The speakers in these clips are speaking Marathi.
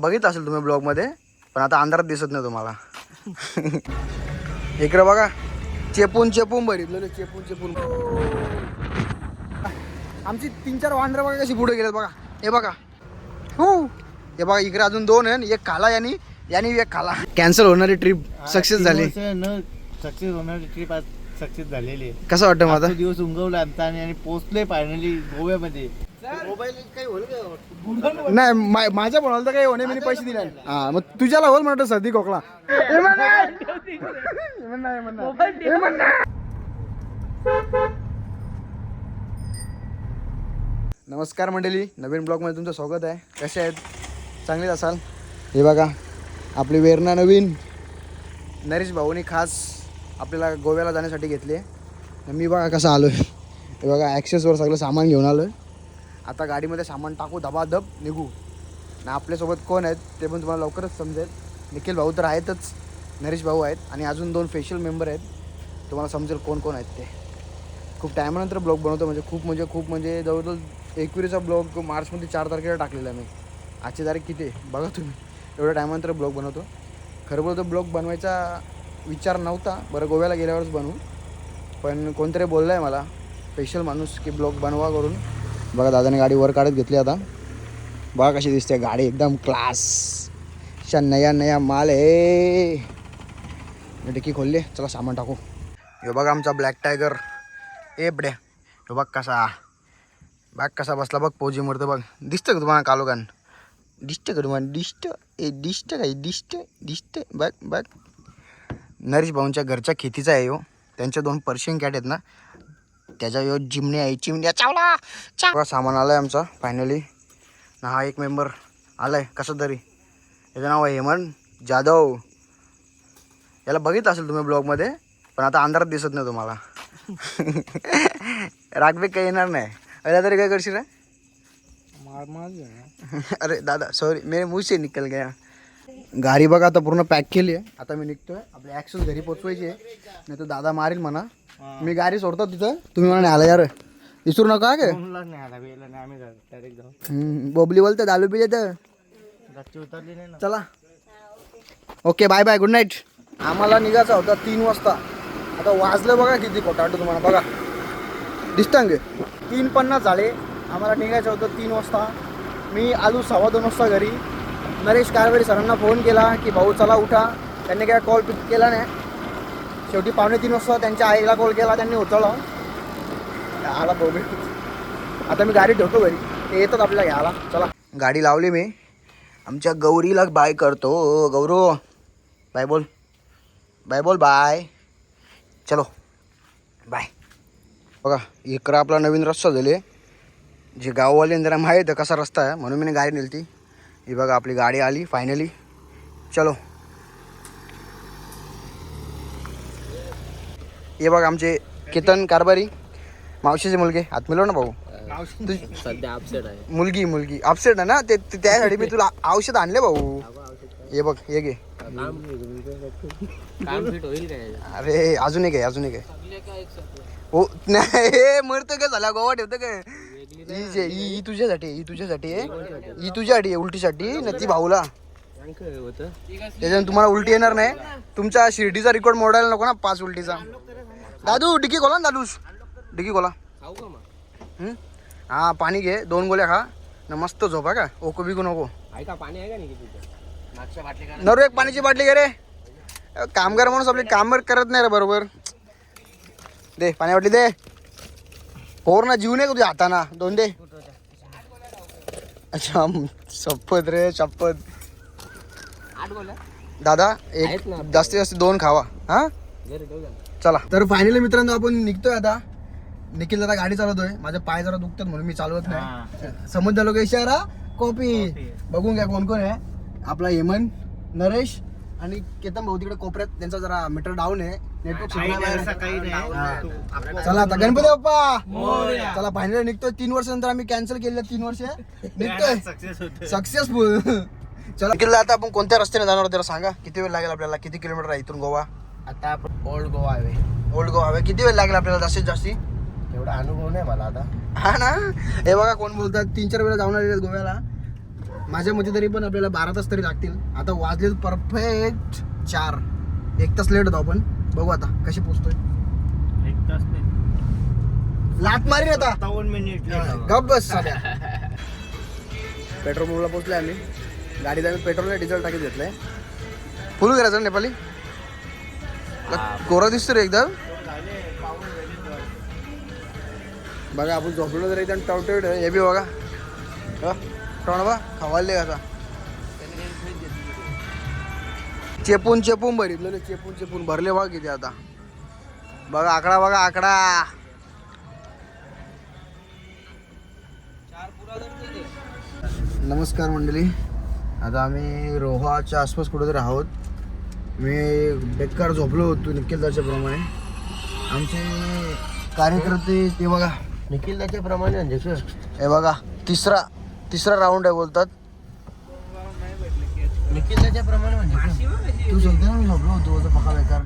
बघितलं असेल तुम्ही ब्लॉगमध्ये पण आता अंधारात दिसत नाही तुम्हाला. इकडे बघा. चेपून चेपून बघितलं चेपून चेपून. आमची तीन चार वांढरं बघा कशी पुढे गेलेत बघा. हे बघा. हो. हे बघा इकडे अजून दोन आहे एक खाला यांनी यांनी एक खाला. कॅन्सल होणारी ट्रिप सक्सेस झाली. सक्सेस होणारी ट्रिप आज सक्सेस झालेली आहे. कसं वाटतं आता? दिवस उंगवला आणि पोहोचलोय फायनली गोव्यामध्ये. नाही मा- माझ्या बोलायला तर काही होणे मी पैसे दिले हा मग तुझ्याला होल म्हणतो सर्दी खोकला. नमस्कार मंडळी नवीन ब्लॉगमध्ये तुमचं स्वागत आहे. कसे आहेत? चांगलेच असाल? हे बघा आपली वेरणा नवीन. नरेश भाऊनी खास आपल्याला गोव्याला जाण्यासाठी घेतली आहे. मी बघा कसं आलो आहे हे बघा ॲक्सेसवर सगळं सामान घेऊन आलो आहे आता गाडीमध्ये सामान टाकू धबाधब निघू. ना आपल्यासोबत कोण आहेत ते पण तुम्हाला लवकरच समजेल. निखिल भाऊ तर आहेतच नरेश भाऊ आहेत आणि अजून दोन स्पेशल मेंबर आहेत. तुम्हाला समजेल कोण कोण आहेत ते. खूप टायमानंतर ब्लॉग बनवतो म्हणजे खूप म्हणजे खूप म्हणजे जवळजवळ एकविरीचा ब्लॉग मार्चमध्ये चार तारखेला टाकलेला मी. आजची तारीख किती आहे? बघा तुम्ही. एवढ्या टायमानंतर ब्लॉग बनवतो. खरं बोलतो ब्लॉग बनवायचा विचार नव्हता. बरं गोव्याला गेल्यावरच बनवू. पण कोणतरी बोललं आहे मला स्पेशल माणूस की ब्लॉग बनवा करून. बघा दादाने गाडी वर काढत घेतली आता. बघा कशी दिसते गाडी एकदम क्लास च्या नया नया माल आहे. डिक्की खोलले. चला सामान टाकू. हे बघा आमचा ब्लॅक टायगर ए बड्या. हे बघ कसा. बघ कसा बसला बघ पोजी मरतं बघ. दिसतं का तुम्हाला कालोगान दिसतं का तुम्हाला? दिसतं. ए दिसतं काय दिसतं दिसतं. बघ बघ. नरेश भाऊंच्या घरच्या खेतीचा आहे हो. त्यांच्या दोन पर्शियन कॅट आहेत ना. त्याच्या यो जिमण्या आहे. चिमण्या चावला चा सामान आलं आहे आमचा फायनली हा एक मेंबर आला आहे कसं तरी. याचं नाव आहे हेमंत जाधव. याला बघितलं असेल तुम्ही ब्लॉगमध्ये पण आता अंधारात दिसत नाही तुम्हाला. रागबेग काही येणार नाही. अरे तरी काय करशील रे? अरे दादा सॉरी मेरे मुंह से निकल गया. गाडी बघा आता पूर्ण पॅक केली आहे. आता मी निघतोय. आपले ॲक्सेस घरी पोचवायची आहे. नाही तर दादा मारेल म्हणा. मी गाडी सोडतो तिथं. तुम्ही मला नाही आला यार विसरू नका काय हम्म, बोबली बोलतं दालू पिजे तर. चला. Okay bye bye good night आम्हाला निघायचा होता तीन वाजता. आता वाजलं बघा किती कोटाटो तुम्हाला. बघा. दिसतं गे तीन पन्नास झाले. आम्हाला निघायचं होतं तीन वाजता. मी आलू सव्वा दोन वाजता घरी. नरेश कारवारी सरांना फोन केला की भाऊ चला उठा. त्यांनी काय कॉल पिक केला नाही. शेवटी पावणे तीन वाजता त्यांच्या आईला कॉल केला त्यांनी उचलला. आला भाऊ आता मी गाडी ठेवतो घरी. ते येतात आपल्याला घ्यायला. चला. गाडी लावली मी. आमच्या गौरीला बाय करतो. गौरव. बाय बोल. बाय बोल बाय. चलो. बाय. बघा इकडं आपला नवीन रस्ता झाले. जे गाववाले जरा माहीत आहे कसा रस्ता आहे म्हणून मी गाडी नेली ती ही बघा आपली गाडी आली फायनली चलो. हे बघा आमचे केतन कारभारी मावशीचे मुलगे. हात मिळव ना भाऊ? तुझ- सध्या अपसेट आहे. मुलगी मुलगी. अपसेट आहे ना? ते ते- त्यासाठी मी तुला औषध आणले भाऊ. हे बघ हे घे. काम काम फिट होईल काय अरे अजून एक आहे अजून एक आहे. हो नाही हे मरतं काय झाला? गोवा ठेवतं काय ही जे ही ही तुझ्यासाठी आहे, ही तुझ्यासाठी आहे. ही तुझ्यासाठी आहे उलटीसाठी ना ती भाऊला. त्याच्यानं तुम्हाला उलटी येणार नाही. तुमचा शिर्डीचा रेकॉर्ड मोडायला नको ना पाच उलटीचा. दादू डिकी खोला ना दादूस. डिकी खोला. हं? पाणी घे दोन गोळ्या खा. ना मस्त झोपा का? ओको बिकू नको. नरू एक पाण्याची बाटली घे रे. कामगार माणूस आपले काम करत नाही रे बरोबर. दे पाणी बाटली दे. पोर ना जीव नाही का तुझ्या हाताना. दोन दे. अच्छा शपथ रे शपथ. आठ बोला दादा एक. जास्तीत जास्त दोन खावा. हा. चला. तर फायनली मित्रांनो आपण निघतोय आता. निखिल दादा गाडी चालवतोय. माझे पाय जरा दुखतात म्हणून मी चालवत नाही. समुद्र लोक इशारा कॉपी. बघून घ्या कोण कोण आहे. आपला हेमंत नरेश आणि केतन भाऊ तिकडे कोपऱ्यात त्यांचा जरा मीटर डाऊन आहे. नेटवर्क काही नाही. चला आता गणपती बाप्पा! चला फायनली निघतोय. तीन वर्षानंतर आम्ही कॅन्सल केले तीन वर्ष. निघतोय. सक्सेसफुल चला. निखिल आता आपण कोणत्या रस्त्याने जाणार आहोत जरा सांगा? किती वेळ लागेल आपल्याला? किती किलोमीटर आहे इथून गोवा? आता आपण ओल्ड गोवा आहे ओल्ड गोवा आहे किती वेळ लागेल आपल्याला जास्तीत जास्ती? एवढा अनुभव नाही मला आता. हा ना? हे बघा कोण बोलतात. तीन चार वेळा जाऊन आलेले आहेत गोव्याला. माझ्या मते तरी पण आपल्याला बारा तास तरी लागतील. आता वाजले परफेक्ट चार. एक तास लेट होतो आपण. बघू आता कशी पोचतोय. एक तास लाट मारी आता. सत्तावन्न मिनिट गप बस साध्या पेट्रोल पंपला पोहोचले आम्ही. गाडीत आम्ही पेट्रोल आणि डिझेल टाकीत घेतलंय. फुल करायचं ना नेपाली? कोरा दिसतो रे एकदम. बघा आपण झोपलो तर एकदम टावटेड हे बी बघा. बा खवाले कसा चेपून चेपून भरितलेले चेपून चेपून भरले बघा किती आता. बघा आकडा बघा आकडा. नमस्कार मंडळी. आता आम्ही रोहाच्या आसपास कुठेतरी आहोत. मी बेकार झोपलो होतो निखिलदाच्या प्रमाणे. आमचे कार्यकर्ते ते बघा. निखिलदाच्या प्रमाणे म्हणजे हे बघा तिसरा. तिसरा राऊंड आहे बोलतात. निखिलदाच्या प्रमाणे म्हणजे तू सांगते ना मी झोपलो होतो बोलतो पका बेकार.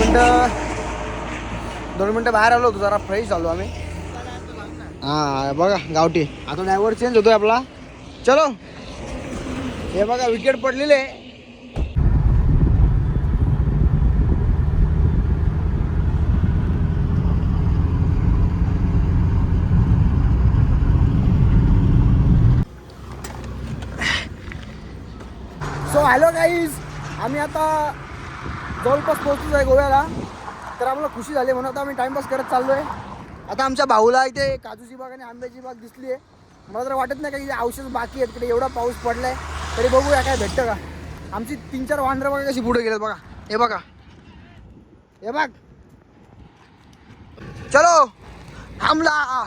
मिनटं. दोन मिनटं बाहेर आलो होतो जरा फ्रेश झालो आम्ही. हां बघा गावठी. आता ड्रायव्हर चेंज होतोय आपला. चलो. हे बघा विकेट पडलेले. सो हॅलो गाईज आम्ही आता जवळपास पोहोचलो आहे गोव्याला. तर आम्हाला खुशी झाली म्हणून आता आम्ही टाइमपास करत चाललो आहे आता आमच्या भाऊला इथे काजूची बाग आणि आंब्याची बाग दिसली आहे. मला तर वाटत नाही का औषध बाकी आहेत तिकडे एवढा पाऊस पडलाय. तरी बघूया काय भेटतं का. आमची तीन चार वांढरं बघा कशी पुढे गेलेत बघा. हे बघा. हे बघ. चलो. थांबला.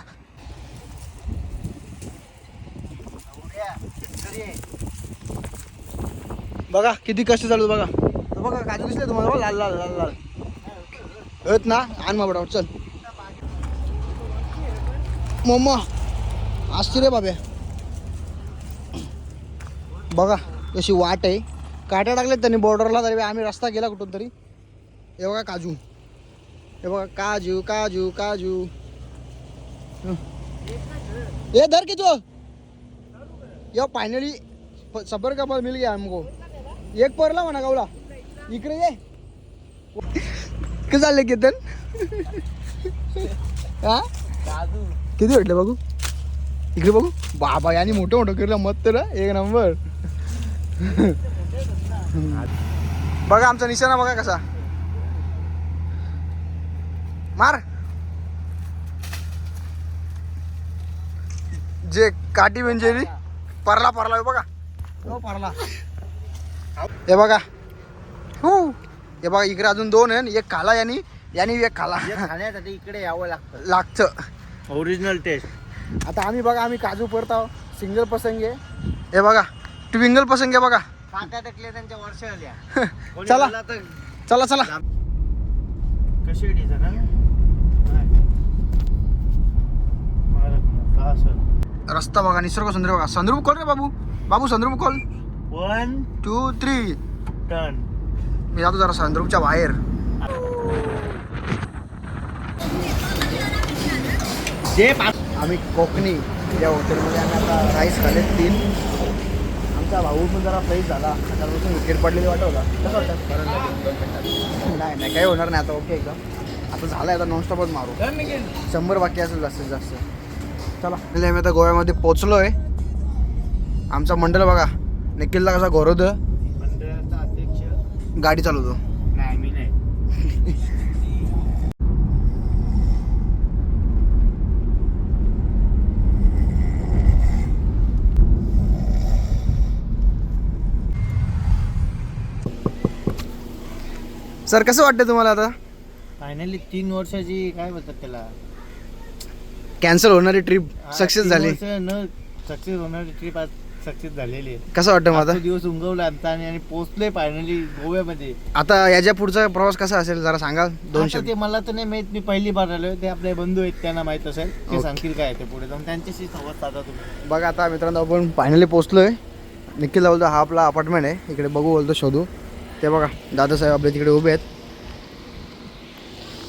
बघा किती कष्ट चालू बघा. तो बघा काजू दिसले तुम्हाला लाल लाल लाल लाल. येत ना आण मा बडावर चल. मम्मा असते रे बाब्या बघा कशी वाट आहे. काट्या टाकल्यात त्यांनी बॉर्डरला तरी आम्ही रस्ता गेला कुठून तरी. हे बघा काजू. हे बघा काजू काजू काजू. ये धर की तू. यो फायनली सबर का मिल गया हमको. एक परला म्हणा गावला. इकडे ये. किती चालले केतन? हा? किती भेटले बघू? इकडे बघू. बाबा यांनी मोठं मोठं केलं मत तर एक नंबर. बघा आमचा निशाणा बघा कसा. मार. जे काठी म्हणजे परला परला बघा. हो परला. हे बघा. हो. हे बघा इकडे अजून दोन आहे एक खाला यांनी यांनी एक खाला खाण्यासाठी इकडे यावं लागतं. लागतं. ओरिजिनल टेस्ट आता आम्ही बघा आम्ही काजू परताव. सिंगल पसंग आहे. हे बघा ट्विंगल पसंग आहे बघा. त्यांच्या वर्ष आल्या. चला. चला चला. कशी रस्ता बघा निसर्ग सुंदर बघा. संद्रूप खोल रे बाबू. बाबू संद्रूप खोल. वन टू थ्री टन मी जातो जरा संद्रूपच्या बाहेर. जे आम्ही कोकणी या हॉटेलमध्ये आम्ही आता राईस खाल्ले तीन. आमचा भाऊ पण जरा फ्रेश झाला. आता विकेट पडलेली वाटवला कसं वाटतं? नाही नाही काही होणार नाही आता. ओके एकदम. आता झालं आता नॉनस्टॉपच मारू. शंभर बाकी असेल जास्तीत जास्त. चला. म्हणजे आम्ही आता गोव्यामध्ये पोचलो आहे आमचा मंडळ बघा. निखिलला कसा घोरवत मंडळाचा अध्यक्ष. गाडी चालवतो. नाही मी नाही. सर कसं वाटतं तुम्हाला आता? फायनली तीन वर्षाची काय बोलतात त्याला? कॅन्सल होणारी ट्रिप सक्सेस झाली. न सक्सेस होणारी ट्रिप आज सक्सेस झालेली आहे. कसं वाटतं मग आता? आजचा दिवस उमगवला आमचा आणि आणि पोहोचलोय फायनली गोव्यामध्ये. आता याच्या पुढचा प्रवास कसा असेल जरा सांगा दोनशे आता ते मला तर नाही माहीत मी पहिली बार आलोय. ते आपले बंधू आहेत त्यांना माहीत असेल. ते. सांगतील काय ते पुढे. जाऊन त्यांच्याशी संवाद साधा तुम्ही. बघा आता मित्रांनो आपण फायनली पोचलोय निखिल बोलतो हा आपला अपार्टमेंट आहे. इकडे बघू बोलतो शोधू. ते बघा दादासाहेब आपल्या तिकडे उभे आहेत.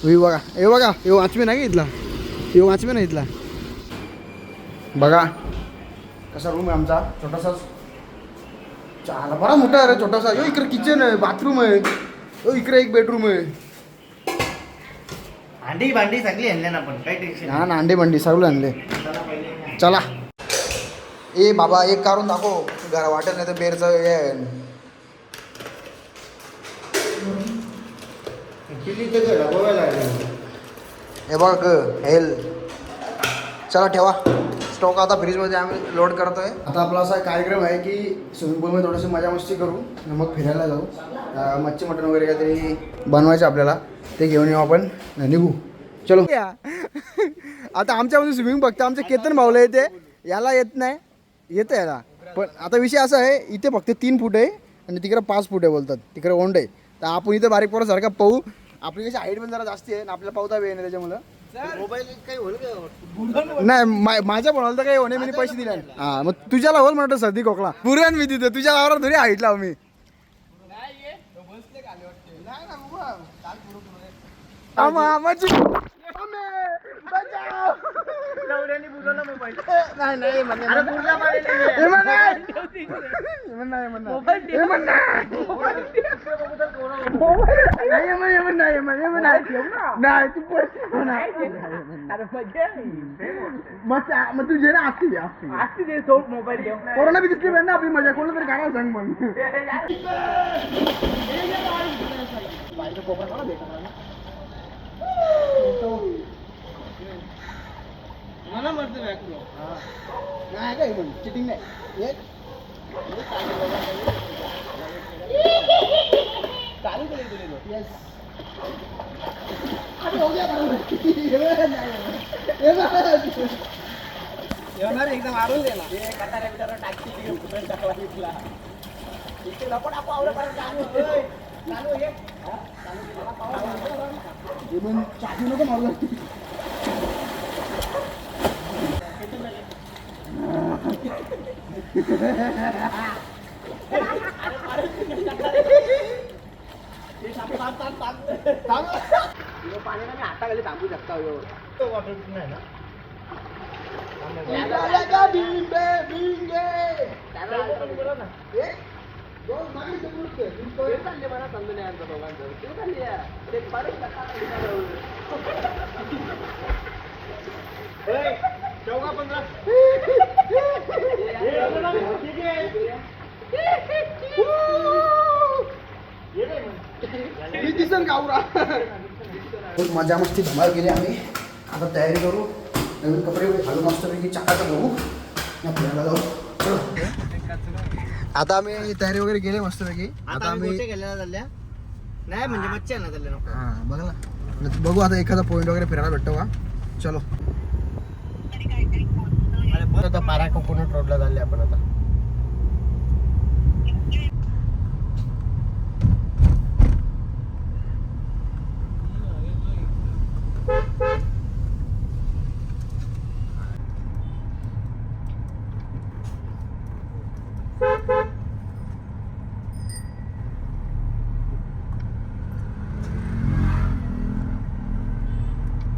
हे बघा. हे बघा हे वाचमे नाही का इथला? हे वाचमे नाही इथला. बघा. कसा रूम आहे आमचा? छोटासाच चाला बरा मोठा आहे रे छोटासा. यो इकडे किचन आहे बाथरूम आहे. यो इकडे एक बेडरूम आहे. अंडी भांडी सगळी आणल्या ना आपण काही टेन्शन हा ना अंडे बंडी सगळं आणले. चला. ए बाबा एक काढून दाखव. घरा वाटत नाही तर बेरचं हे आहे. गोव्याला हे बघ हेल. चला ठेवा. स्टॉक आता फ्रीजमध्ये आम्ही लोड करतोय. आता आपला असा कार्यक्रम आहे की स्विमिंग पूलमध्ये थोडीशी मजा मस्ती करू आणि मग फिरायला जाऊ. मच्छी मटण वगैरे काहीतरी बनवायचं आपल्याला. ते घेऊन येऊ आपण निघू. चलो. आता आमच्यामध्ये स्विमिंग बघता आमच्या केतन भावला येते. याला येत नाही. येतं याला. पण आता विषय असा आहे इथे फक्त तीन फूट आहे आणि तिकडे पाच फूट आहे बोलतात. तिकडे ओंड आहे. तर आपण इथं बारीक पोरासारखा पाहू. आपली कशी हाईट पण जरा जास्ती आहे आणि आपल्याला पावता वेळ नाही त्याच्यामुळं. नाही मा- माझ्या बोलायला तर काही होणे मी पैसे दिले नाही. हा मग तुझ्याला होल म्हणतो सर्दी खोकला. पुरण मी तिथं तुझ्या वावरात थोडी हाईट लाव मी आमा- आमाची- नाही, नाही, म्हण नाही. हे म्हण नाही. हे म्हण नाही, हे म्हण नाही. हे म्हण नाही. नाही, हे म्हण, हे म्हण नाही, हे म्हण, हे म्हण नाही. नाही, तू पैसे घेऊ ना. मग त्या- मग तुझे ना असती दे, असती दे. कोरोना बी दिसली पाहिजे ना आपली मजा कोणाला तरी गाणं सांग मग मला म्हणतो नाही काय पण चिटिंग नाही. हे? चालू केली तुला. Yes. अरे हो गया चालू. हे बघ, नाही, हे बघ. येणार एकदा मारून दे ना. हे पण चाकू नको मारू. नाही ना लगा बिंबे, बिंगे. हे? दोन चौका पंधरा. मी दिसन गावरा खूप मजा मस्ती धमाल केली आम्ही. आता तयारी करू. नवीन कपडे घालून मस्तपैकी. चकाचं बघू फिरायला जाऊ. आता आम्ही तयारी वगैरे केली मस्तपैकी. आता आम्ही नाही म्हणजे मच्छी ना चालल्या नको. हा बघा ना. बघू आता एखादा पॉईंट वगैरे फिरायला भेटतो का? चलो. आता पारा कोकोनट रोडला चालले आपण आता.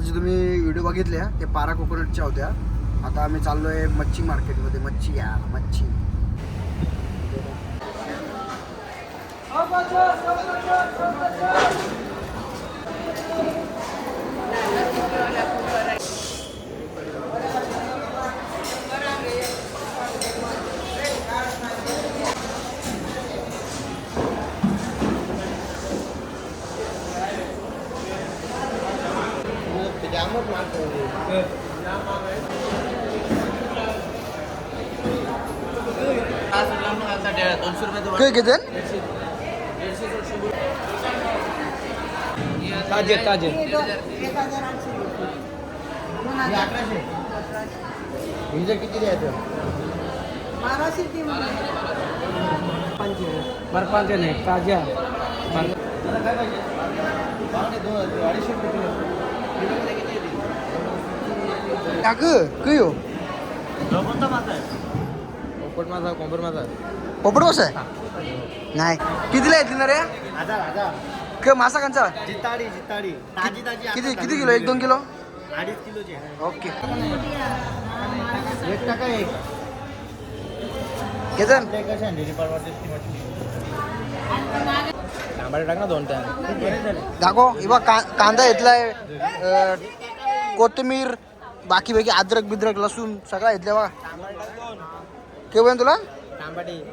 तुम्ही व्हिडिओ बघितल्या ते पारा कोकोनटच्या होत्या. आता आम्ही चाललोय मच्छी मार्केटमध्ये. मच्छी या मच्छी. जामच काय किती ताजे ताजे. हिजे किती द्यायचं? बर्फाचे नाही ताज्या टाक काय? पोपट माझा कोंबर माझा पोपट आहे नाही. कितीला येतील ना रे? हजार हजार. क मासा कांचा? जिताडी जिताडी. ताजी ताजी किती आता किती किलो? एक दोन किलो? अडीच किलोचे ओके. एक टाका एक. केतन ते कशा अंधेरी परवाची ती म्हटली. टाक ना दोन टाइम. दाखव हे बघ का कांदा घेतलाय अं, कोथिंबीर बाकी बाकी अद्रक बिद्रक लसूण सगळा घेतलाय बघा. केव्हा तुला?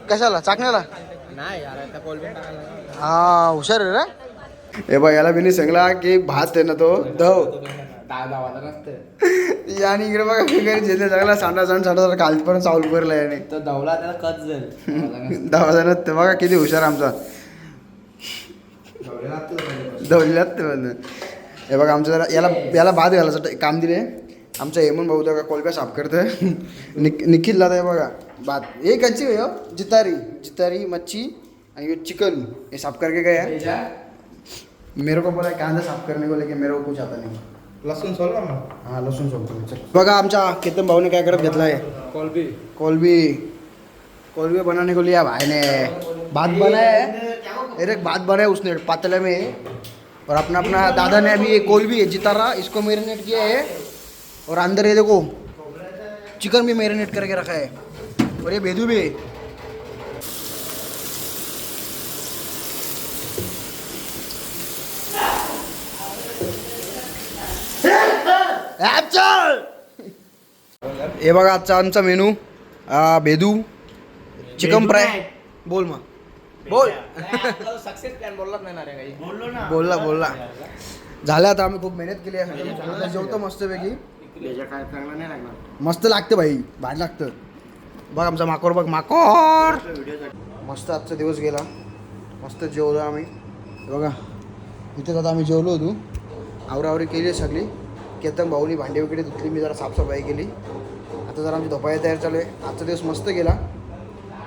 कशाला? चाकण्याला? नाही यार आता कोलबीन टाकायला हा हुशार आहे रे. हे बघ याला बिनी सांगला की भात आहे ना तो नसतं आणि इकडे बघा घरी झेले सगळा सांडा सांड सांडा कालपर्यंत चावल भरला याने. तो दवला त्याला कच जाईल ते बघा किती हुशार आमचा. दवल्यात ते पण. हे बघा आमचं जरा याला याला भात घालायचं काम दिले. आमचा हेमंत भाऊ का कोलब्या साफ करतोय. निक निखिलला तर हे बघा हे कच्ची आहे हो? जितारी जितारी मच्छी आणि ये चिकन हे साफ़ करके गया? मेरे को बोला कांदा साफ़ करने को लेके मेरे को कुछ आता नहीं। लसूण सोल ना हा लसूण सोलतो चल। बघा आमच्या केतन भाऊने काय करत घेतलाय कोलबी। कोलबी। कोलबी बनाने को लिया भाई ने। भात बनाया है। अरे भात बनाया उसने पातले में। और अपना अपना दादा ने अभी ये कोलबी है जितारा इसको मैरिनेट किया है। और अंदर ये देखो चिकन भी मैरिनेट करके रखा है। और ये भेदू भी है! हे बघा आजचा आमचा मेनू. भेदू chicken fry. बोल मग. बोल. सक्सेस प्लॅन बोललाच नाही ना रे काही. बोललो ना. बोलला बोलला. झालं आता आम्ही खूप मेहनत केली आहे. जेवतो मस्तपैकी. त्याच्या काय चांगला नाही लागणार. मस्त लागतं भाई भारी लागतं. बघ आमचा माकोर बघ माकोर मस्त आजचा दिवस गेला. मस्त जेवलो आम्ही. बघा इथेच आता आम्ही जेवलो होतो. आवरावरी केली आहे सगळी. केतन भाऊनी भांडी वगैरे धुतली मी जरा साफसफाई केली. आता जरा आमची धपाया तयार चालू आहे. आजचा दिवस मस्त गेला.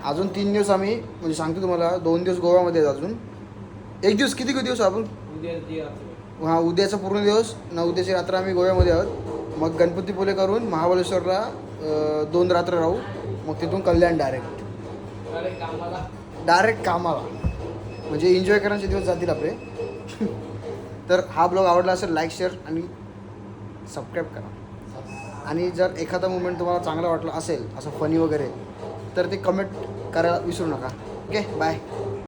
अजून तीन दिवस आम्ही म्हणजे सांगतो तुम्हाला दोन दिवस गोव्यामध्ये आहेत अजून. एक दिवस किती दिवस आपण? हां उद्याचा पूर्ण दिवस. ना उद्याची रात्र आम्ही गोव्यामध्ये आहोत. मग गणपतीपुले करून महाबळेश्वरला दोन रात्र राहू. मग तिथून कल्याण डायरेक्ट डायरेक्ट कामाला. म्हणजे एन्जॉय करण्याचे दिवस जातील आपले. तर हा ब्लॉग आवडला असेल लाईक शेअर आणि सबस्क्राईब करा. आणि जर एखादा मुमेंट तुम्हाला चांगला वाटला असेल असं फनी वगैरे तर ते कमेंट करायला विसरू नका. Okay bye